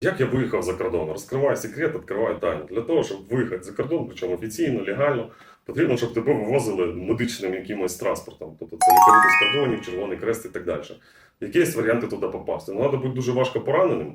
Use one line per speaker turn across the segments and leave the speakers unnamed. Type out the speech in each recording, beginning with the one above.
Як я виїхав за кордон? Розкриваю секрет, відкриваю тайну. Для того, щоб виїхати за кордон, причому офіційно, легально, потрібно, щоб тебе вивозили медичним якимось транспортом. Тобто це лікарі з кордонів, Червоний Крест і так далі. Які є варіанти туди попасти? Ну, треба бути дуже важко пораненим.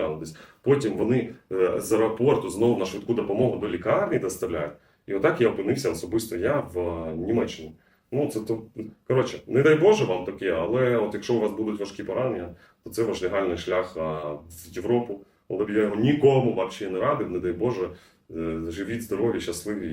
глянутись. Потім вони е, з аеропорту знову на швидку допомогу до лікарні доставляють. І отак я опинився особисто я в е, Німеччині. Ну, це то коротше, не дай Боже вам таке, але от якщо у вас будуть важкі поранення, то це ваш легальний шлях в Європу. Але б я його нікому взагалі не радив, не дай Боже. Е, Живіть здорові, щасливі.